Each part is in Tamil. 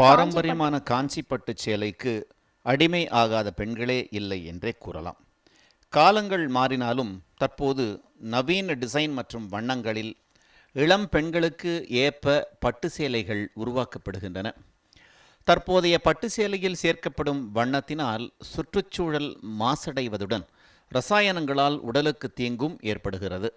பாரம்பரியமான காஞ்சி பட்டு சேலைக்கு அடிமை ஆகாத பெண்களே இல்லை என்றே கூறலாம். காலங்கள் மாறினாலும் தற்போது நவீன டிசைன் மற்றும் வண்ணங்களில் இளம் பெண்களுக்கு ஏற்ப பட்டு சேலைகள் உருவாக்கப்படுகின்றன. தற்போதைய பட்டு சேலையில் சேர்க்கப்படும் வண்ணத்தினால் சுற்றுச்சூழல் மாசடைவதுடன் ரசாயனங்களால் உடலுக்கு தீங்கும் ஏற்படுகிறது.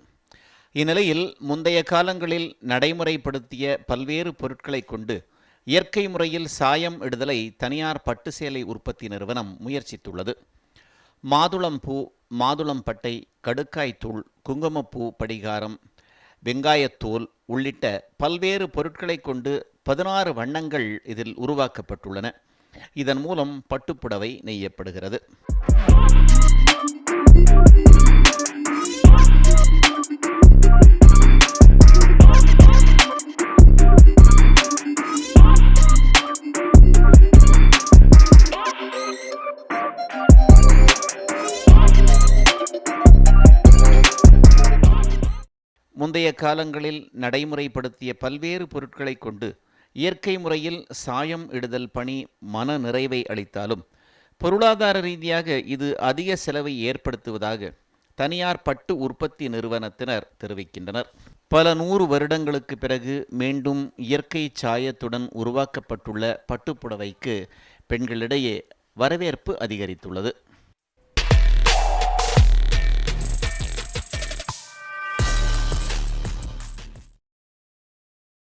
இந்நிலையில் முந்தைய காலங்களில் நடைமுறைப்படுத்திய பல்வேறு பொருட்களை கொண்டு இயற்கை முறையில் சாயம் இடுதலை தனியார் பட்டு சேலை உற்பத்தி நிறுவனம் முயற்சித்துள்ளது. மாதுளம்பூ மாதுளம்பட்டை கடுக்காய்த்தூள் குங்குமப்பூ படிகாரம் வெங்காயத்தோல் உள்ளிட்ட பல்வேறு பொருட்களை கொண்டு பதினாறு வண்ணங்கள் இதில் உருவாக்கப்பட்டுள்ளன. இதன் மூலம் பட்டுப்புடவை நெய்யப்படுகிறது. முந்தைய காலங்களில் நடைமுறைப்படுத்திய பல்வேறு பொருட்களை கொண்டு இயற்கை முறையில் சாயம் இடுதல் பணி மன நிறைவை அளித்தாலும் பொருளாதார ரீதியாக இது அதிக செலவை ஏற்படுத்துவதாக தனியார் பட்டு உற்பத்தி நிறுவனத்தினர் தெரிவிக்கின்றனர். பல நூறு வருடங்களுக்கு பிறகு மீண்டும் இயற்கை சாயத்துடன் உருவாக்கப்பட்டுள்ள பட்டுப்புடவைக்கு பெண்களிடையே வரவேற்பு அதிகரித்துள்ளது.